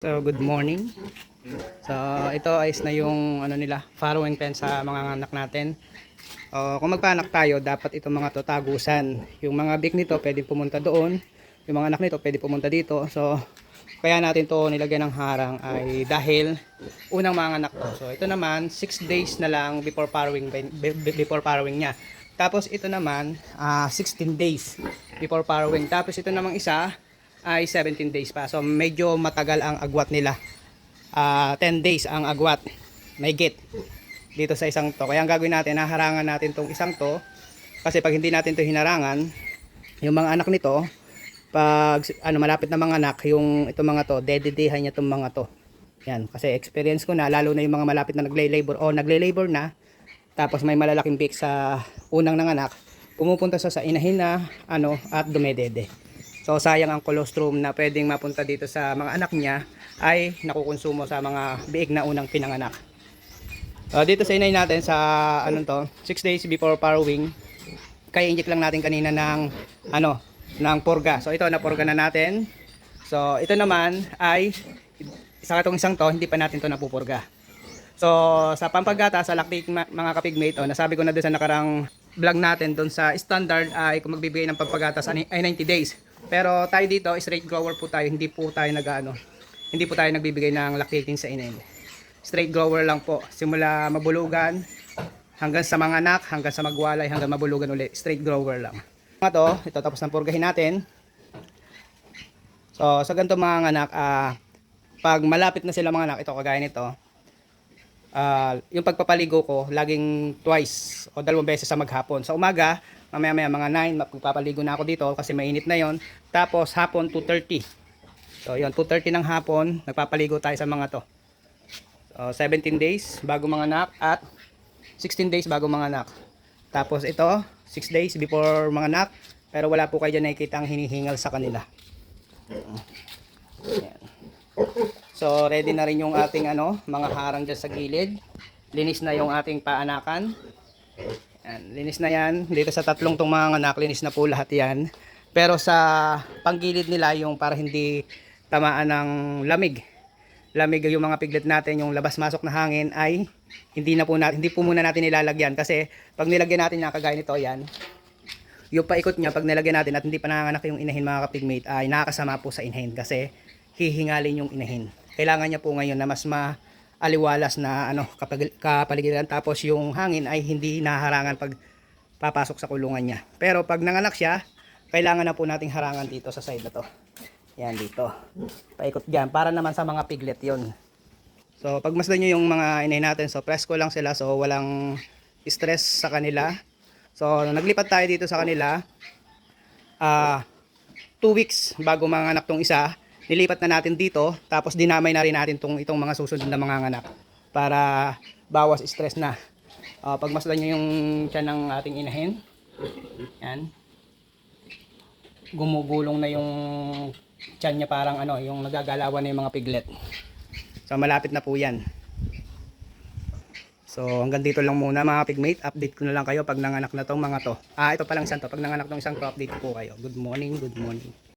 So, good morning. So, ito ayos na yung ano nila, farrowing pen sa mga anak natin. O, kung magpaanak tayo, dapat itong mga to tagusan. Yung mga big nito, pwede pumunta doon. Yung mga anak nito, pwede pumunta dito. So, kaya natin to nilagyan ng harang ay dahil unang mga anak to. So, ito naman, 6 days na lang before farrowing, be- be- before farrowing niya. Tapos, ito naman, ah, 16 days before farrowing. Tapos, ito namang isa, ay 17 days pa. So medyo matagal ang agwat nila. Ah, 10 days ang agwat. May gate dito sa isang to. Kaya ang gagawin natin, haharangan natin tong isang to. Kasi pag hindi natin to hinarangan, yung mga anak nito, pag ano malapit na mga anak, yung itong mga to, dededehan niya itong mga to. Yan, kasi experience ko na, lalo na yung mga malapit na nagle-labor o nagle-labor na, tapos may malalaking beak sa unang nanganak, pumupunta sa sa inahin na ano at dumedede. So sayang ang colostrum na pwedeng mapunta dito sa mga anak niya ay nakukonsumo sa mga biig na unang pinanganak. Uh, dito sa inay natin sa anong to, 6 days before farrowing, kaya inject lang natin kanina ng ano, ng purga. So ito na purga na natin. So ito naman ay sa katong isang to, hindi pa natin to napupurga. So, sa pampagata, sa lactic mga kapigmate, oh, nasabi ko na doon sa nakarang vlog natin, doon sa standard ay kung magbibigay ng pampagatas ay 90 days. Pero tayo dito, straight grower po tayo, hindi po tayo nag ano, hindi po tayo nagbibigay ng lactating sa inin. Straight grower lang po, simula mabulugan hanggang sa mga anak, hanggang sa magwalay, hanggang mabulugan ulit, straight grower lang. Mga to, ito tapos ng purgahin natin. So, sa ganito mga anak, ah, pag malapit na sila mga anak, ito kagaya nito, ah, yung pagpapaligo ko, laging twice o dalawang beses sa maghapon. Sa umaga, mamaya maya mga 9, magpapaligo na ako dito kasi mainit na yon. Tapos hapon 2.30. So yun, 2.30 ng hapon, nagpapaligo tayo sa mga to. So, 17 days bago mga anak at 16 days bago mga anak. Tapos ito, 6 days before mga anak, pero wala po kayo dyan nakikita ang hinihingal sa kanila. Ayan. So ready na rin yung ating ano, mga harang dyan sa gilid. Linis na yung ating paanakan. Yan, linis na yan. Dito sa tatlong tong mga anak, linis na po lahat yan. Pero sa panggilid nila, yung para hindi tamaan ng lamig. Lamig yung mga piglet natin, yung labas-masok na hangin ay hindi na po natin, hindi po muna natin nilalagyan kasi pag nilagyan natin na kagaya nito, yan, yung paikot niya pag nilagyan natin at hindi pa nanganganak yung inahin mga kapigmate ay nakakasama po sa inahin kasi hihingalin yung inahin. Kailangan niya po ngayon na mas maaliwalas na ano kapag, kapaligiran tapos yung hangin ay hindi naharangan pag papasok sa kulungan niya. Pero pag nanganak siya, kailangan na po nating harangan dito sa side na to. Yan dito. Paikot diyan para naman sa mga piglet 'yon. So pag masdan niyo yung mga inahin natin, so presko lang sila so walang stress sa kanila. So naglipat tayo dito sa kanila. Ah, 2 weeks bago mga anak tong isa, nilipat na natin dito, tapos dinamay na rin natin tong itong mga susunod na mga anak para bawas stress na. Ah, pagmasdan niyo yung tiyan ng ating inahin. Yan. Gumugulong na yung tiyan niya parang ano, yung nagagalawan na yung mga piglet. So malapit na po yan. So hanggang dito lang muna mga pigmate. Update ko na lang kayo pag nanganak na tong mga to. Ah, ito pa lang isang to. Pag nanganak tong isang to, update ko kayo. Good morning, good morning.